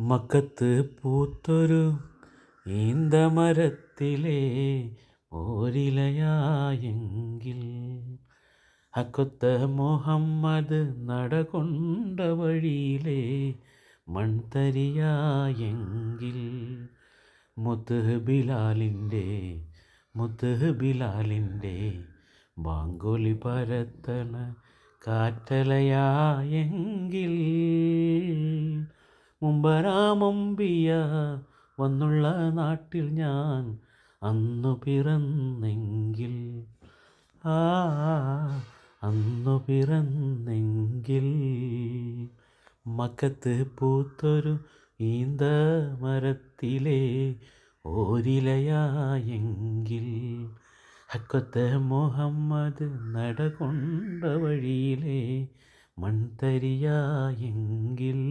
മക്കത്ത് പൂത്തൊരു ഈന്തമരത്തിലെ ഓരിലയായെങ്കിൽ ഹക്കൊത്ത മുഹമ്മദ് നടകൊണ്ട വഴിയിലെ മൺതരിയായെങ്കിൽ മുത്ത് ബിലാലിന്റെ മുത്ത് ബിലാലിന്റെ ബാങ്കുലി പരത്തണ കാറ്റലയായെങ്കിൽ മുമ്പരാമമ്പിയ വന്നുള്ള നാട്ടിൽ ഞാൻ അന്നു പിറന്നെങ്കിൽ. ആ അന്നു പിറന്നെങ്കിൽ. മക്കത്ത് പൂത്തൊരു ഈന്ത മരത്തിലെ ഓരിലയായെങ്കിൽ. ഹക്കത്ത് മുഹമ്മദ് നടകൊണ്ട വഴിയിലെ മൺതരിയായെങ്കിൽ.